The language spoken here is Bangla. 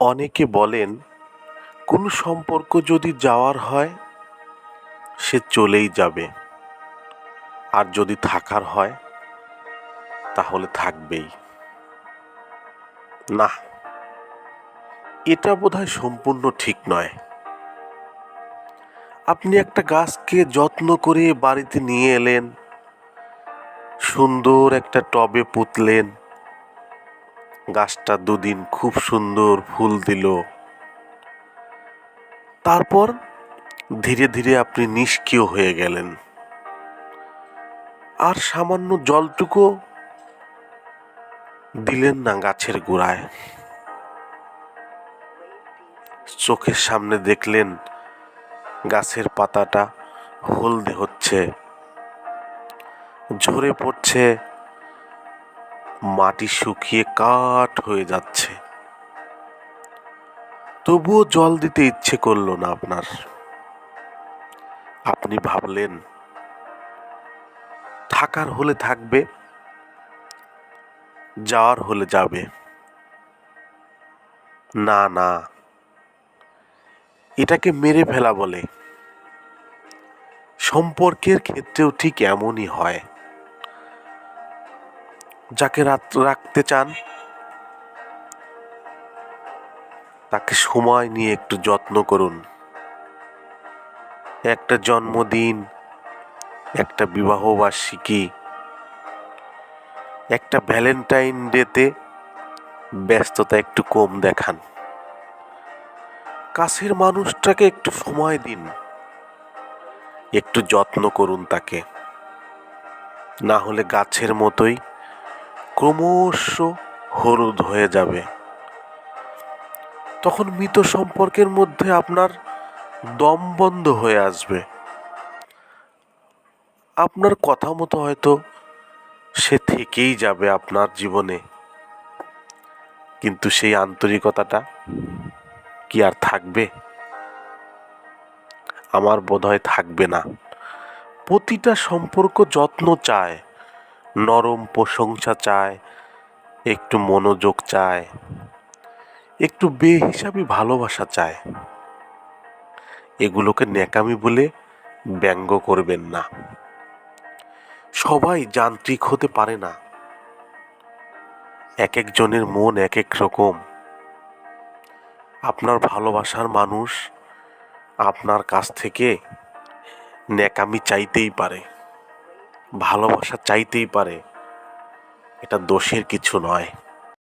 অনেকে বলেন, কোনো সম্পর্ক যদি যাওয়ার হয়, সে চলেই যাবে। আর যদি থাকার হয়, তাহলে থাকবেই। না, এটা বোধহয় সম্পূর্ণ ঠিক নয়। আপনি একটা গাছকে যত্ন করে বাড়িতে নিয়ে এলেন, সুন্দর একটা টবে পুঁতলেন গাছটা দুদিন খুব সুন্দর ফুল দিল। তারপর ধীরে ধীরে আপনি নিষ্ক্রিয় হয়ে গেলেন। আর সামান্য জলটুকু দিলেন না গাছের গোড়ায়। চোখের সামনে দেখলেন গাছের পাতাটা হলদে হচ্ছে, ঝরে পড়ছে মাটি শুকিয়ে কাঠ হয়ে যাচ্ছে। তবুও জল দিতে ইচ্ছে করল না আপনার। আপনি ভাবলেন, থাকার হলে থাকবে, যাওয়ার হলে যাবে। না না, এটাকে মেরে ফেলা বলে। সম্পর্কের ক্ষেত্রেও ঠিক এমনই হয়। যাকে রাত রাখতে চান, তাকে সময় নিয়ে একটু যত্ন করুন। একটা জন্মদিন, একটা বিবাহবার্ষিকী, একটা ভ্যালেন্টাইন ডেতে ব্যস্ততা একটু কম দেখান। কাছের মানুষটাকে একটু সময় দিন। একটু যত্ন করুন তাকে। না হলে গাছের মতোই ক্রমশ হলুদ হয়ে যাবে। তখন মৃত সম্পর্কের মধ্যে আপনার দম বন্ধ হয়ে আসবে। আপনার কথা মতো হয়তো সে থেকেই যাবে আপনার জীবনে। কিন্তু সেই আন্তরিকতাটা কি আর থাকবে? আমার বোধহয় থাকবে না। প্রতিটা সম্পর্ক যত্ন চায়। নরম প্রশংসা চায়, একটু মনোযোগ চায়, একটু বেহিসাবি ভালোবাসা চায়। এগুলোকে ন্যাকামি বলে ব্যঙ্গ করবেন না। সবাই যান্ত্রিক হতে পারে না। এক একজনের মন এক এক রকম। আপনার ভালোবাসার মানুষ আপনার কাছ থেকে ন্যাকামি চাইতেই পারে। ভালোবাসা চাইতেই পারে এটা দোষের কিছু নয়।